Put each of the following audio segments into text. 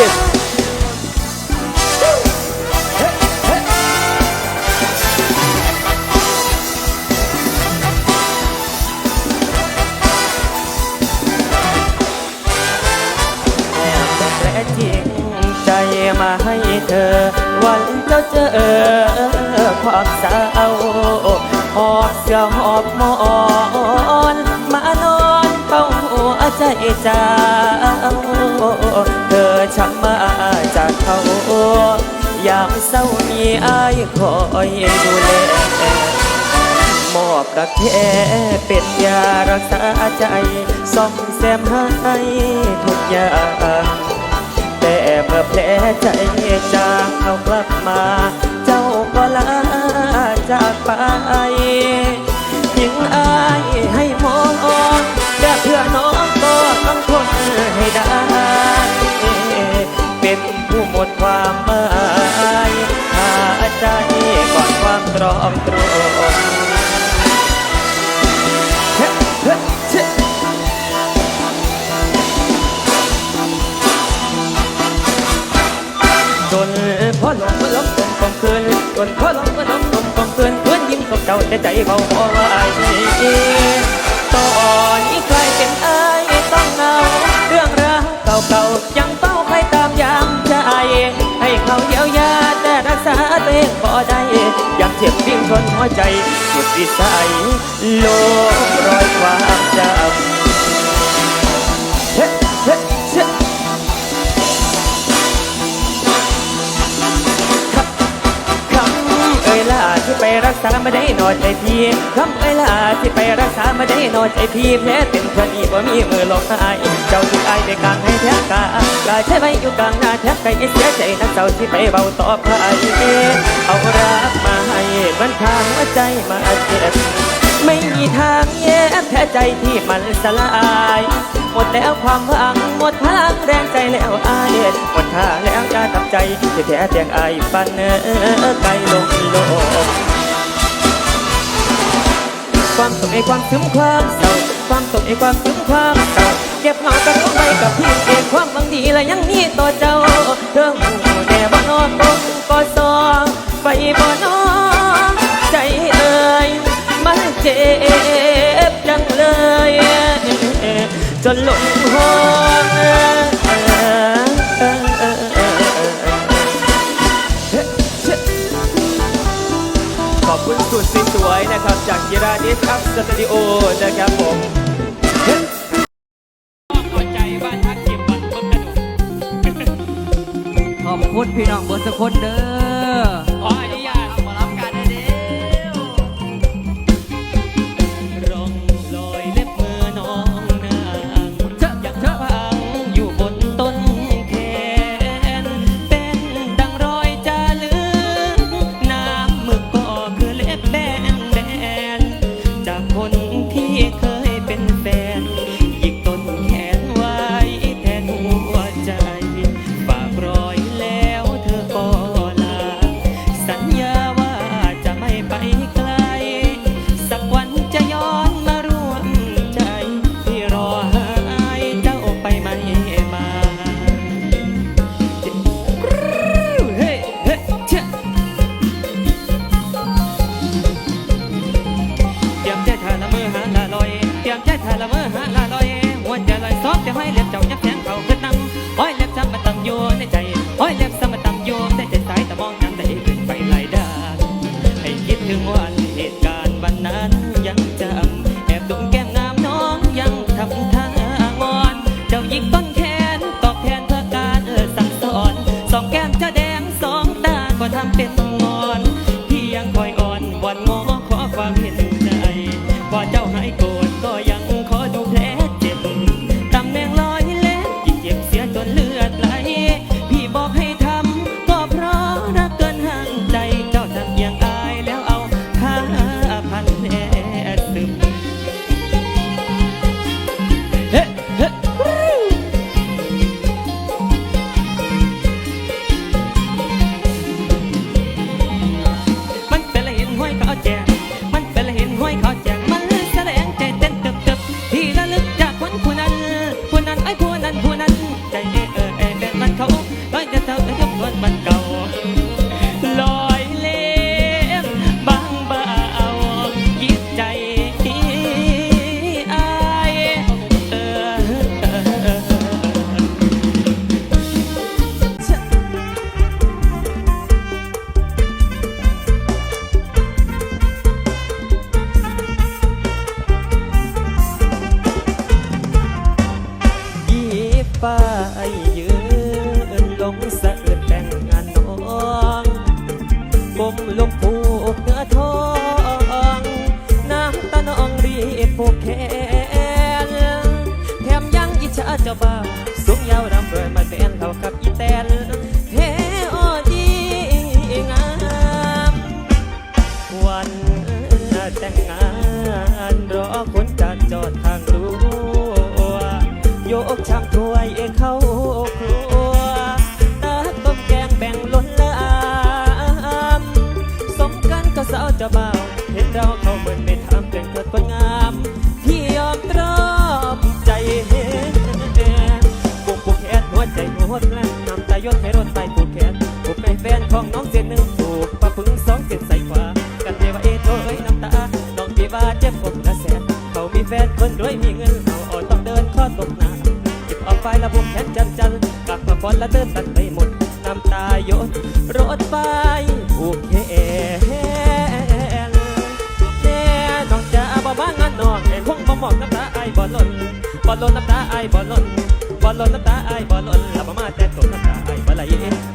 จ็บและจริงใจมาให้เธอ วันเจ้าเจอความเศร้าหอบเสื้อหอบหมอนมานอนเข้าหัวใจเจ้าเธอ ช้ำมาจากเขายามเศร้ามีอายคอยดูแลมอบรักแท้เป็นยารักษาใจซ่อมแซมให้ทุกอย่างแต่เมื่อแผลใจจางเอากลับมา เจ้าก็ลาจากไป พ่อหลงพ่องกลมกลมคืนเพื่อนยิ้มกับเจ้าแต่ใจเบาพอไหวตอนนี้ใครเป็นไอ้ต้องเงาเรื่องราวเก่าๆยังเฝ้าใครตามยามใจให้เขาเยียวยาแต่รักษาตัวเองพอได้ยังเจ็บวิ่งทนหัวใจสุดวิสัยโลกรอยความจำ ไปรักษาไม่ได้นอนใจพี่คำเอ่ยล่าที่ไปรักษาไม่ได้นอนใจพี่แพ้เป็นคนอีบ่มีมือหลอกหายเจ้าที่อายได้กลางให้แท้กาลาใช้ไว้อยู่กลางหน้าแทบใจเสียใจนักเจ้าที่ไปเบาต่อไปเอารักมาให้มันทางหัวใจมาเจ็บไม่มีทางแย้แพ้ใจที่มันสลายหมดแล้วความหวังหมดพลังแรงใจแล้วอายหมดท่าแล้วยาตับใจที่แท้แตกอายปันเออไกลลงโลก ความสุขไอ้ความซึมความเศร้าความสุขไอ้ความซึมความเศร้าเก็บเหงากันไว้กับพี่เองความบางดีและยังมีต่อเจ้าเรื่องหูแต่บ่นอนตกก็ซอไปบ่นอใจเอ่ยมันเจ็บจังเลย จนหลงหอ ดิโอนะครับผมหัวใจบ้านทักเก็บบันเบิ่งกระดูกขอบคุณพี่น้องเบนสกคนเด้อ แต่งงาน รอคนจัดจอดทางรั้วยกชามถ้วยเข้าครัวตักต้มแกงแบ่งล้นละอามสมกันก็สาวจ้าบ่าเห็นเราเข้าเหมือนไม่ทำเป็นเกิดคนงามที่ยอมตรอมใจเห็นกุกผูกแขนหัวใจหัวแล่นนำตายศให้รถไปผูกแขนผูกในแฟนของน้องเส้นหนึ่งผูก เจ็บอกละแสนเขามีแฟนคนรวยมีเงินเขาอ่อนต้องเดินข้อตกหนาจิบออกไฟละบุกแขนจันจันกลับมาฟอนละเดินตันไปหมดน้ำตาหยดรถไฟผูกแขนแน่น้องจะบ่บ้างานน้องไอ้คงบ่มองน้ำตาไอ้บ่หล่นบ่หล่นน้ำตาไอ้บ่หล่นบ่หล่นน้ำตาไอ้บ่หล่นล้วบ่มาแต่ตกน้ำตาไอ้บ่ไหล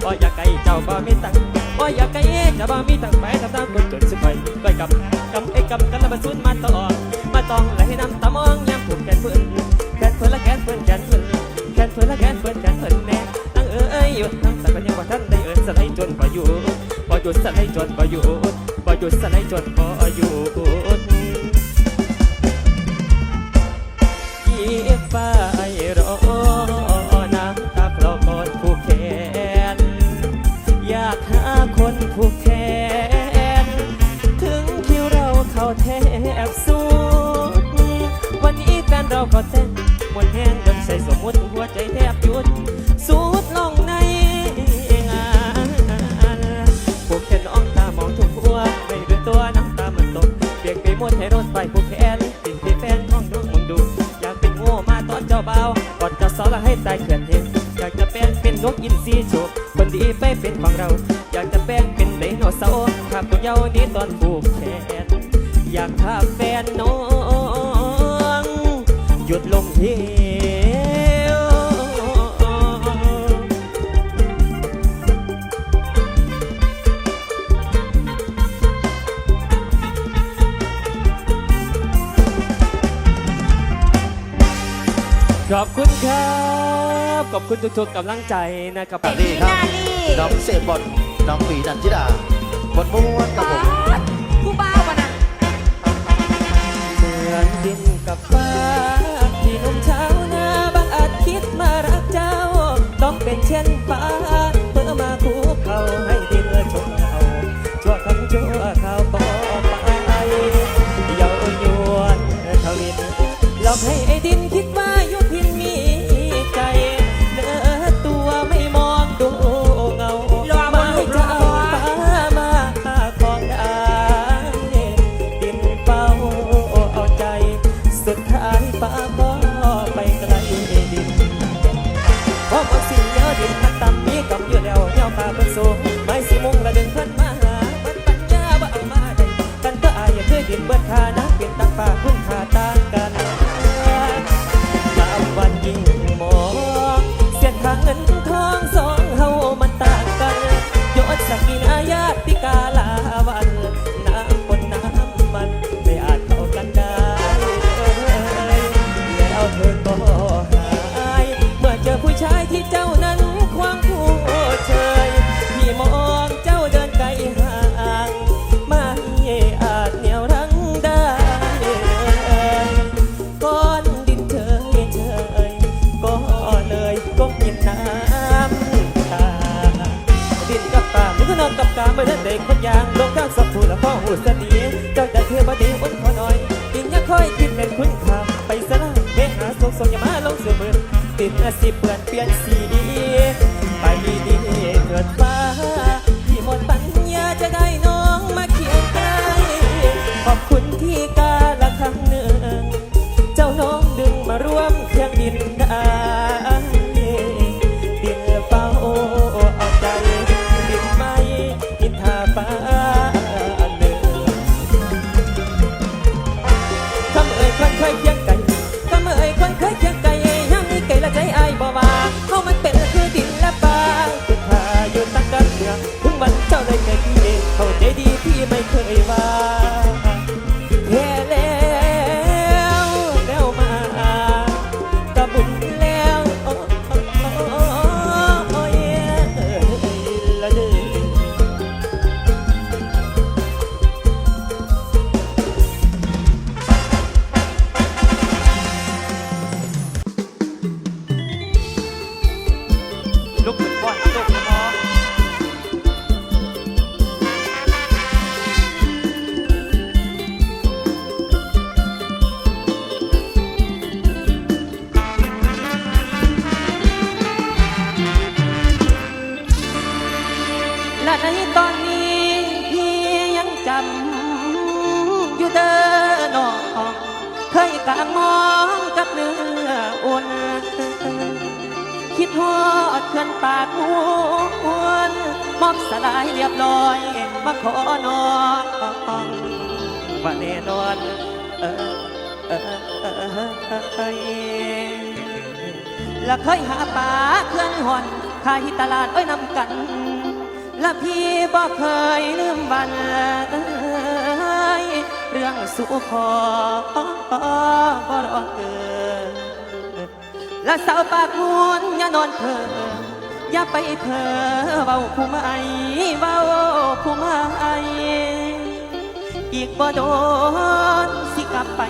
บ่อยากไกลเจ้าบ่มีตังค์ บ่อยากไกลเจ้าบ่มีตังไปทำตามคนจนสุดไปก้อยกับกำไอ้กำกันแล้วมาสุนมาตลอด มาต้องไหลน้ำตามองยามผูกแขนเพิ่นแขนเพิ่นละแขนเพิ่นแขนเพิ่นแขนเพิ่นละแขนเพิ่นแขนเพิ่นแน่ตั้งเอ้ยหยุดทำสักกันยังว่าท่านได้เอิญสไลด์จนบ่อยู่บ่หยุดสไลด์จนบ่อยู่บ่หยุดสไลด์จนบ่อยู่ แฟนเต้นมวนแห้งเดินใส่สมมุติหัวใจแทบหยุดสุดลงในงานผูกแขนน้องตามองทุกหัวไม่รู้ตัวน้ำตามันตกเปียกไปหมดให้รถไฟผูกแขนติดที่แฟนของดูมึงดู อยากเป็นโง่มาตอนเจ้าเบาวกอดเจะสอนและให้ตายเขื่อนเห็นอยากจะแปลงเป็นนกอินทรีโฉบคนดีไปเป็นของเรา อยากจะแปลงเป็นไดโนเสาร์ข้ามตัวเยาว์นี้ตอนผูกแขนอยากพาแฟนน้อง หยุดลมเหวขอบคุณครับ ขอบคุณทุกๆกำลังใจนะครับสวัสดีครับ น้องเสพบอลน้องปีนันทิดาบทม้วนกับผมผู้บ้าวะนะ เหมือนดินกับฟ้าที่ หนุ่มชาวนาบางอาจคิดมารักเจ้า ต้องเป็นเช่นฟ้าเพื่อมาคู่ เพราะ สดีเจ้าจะเทวดีอ้นขอหน่อยกินยังค่อยคิดเป็นคุณคำไปสละเพ่หาสงสงอย่ามาลงเสือมือติดอาสิเปลี่ยนเปลี่ยนสี ออุ่น คิดฮอดเพื่อนปากหวนมอบสลายเรียบร้อย มาขอนอนว่าแน่นอนเออเออเออและเคยหาปลาเคลื่อนหอนขายตลาดอ้อยนำกัน และพี่บ่เคยลืมบันเรื่องสู่ขอบ่รอเกิน และสาวปากมูนอย่านอนเพ้ออย่าไปเพ้อเว้าผู้ไม่เว้าผู้ไม่อีกบ่โดนสิกลับไป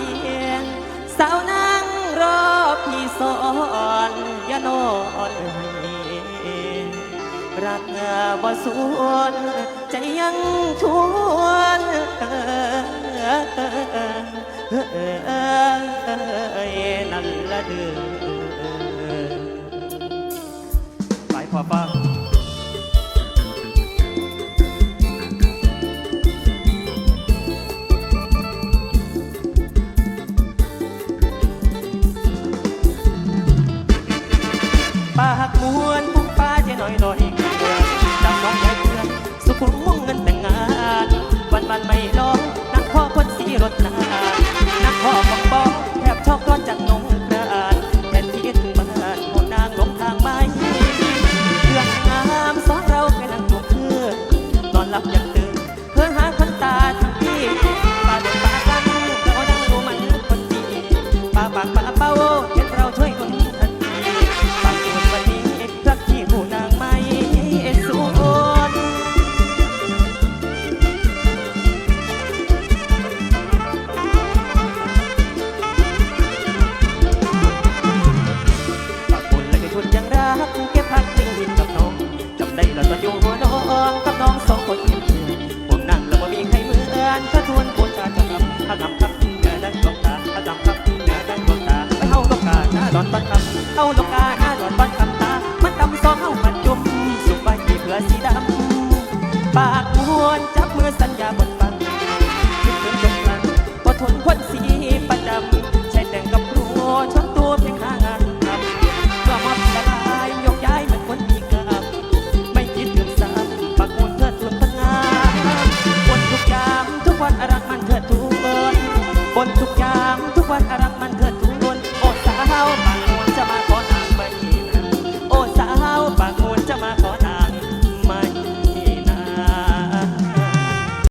สาวนั่งรอพี่สอนอย่านอนให้รักบ่สวนใจยังชวนนั่นละเดือ ไป ถ้าทำครับแม่ได้ดวงตาอาดำครับแม่ได้ดวงตาไปเอานกกาหน้าดอนบัานคำเอานกกาหน้าดอนบัานคำตา มันดำซองเข้ามันจุ่มสุกใบเผื่อสีดำปากม้วนใจ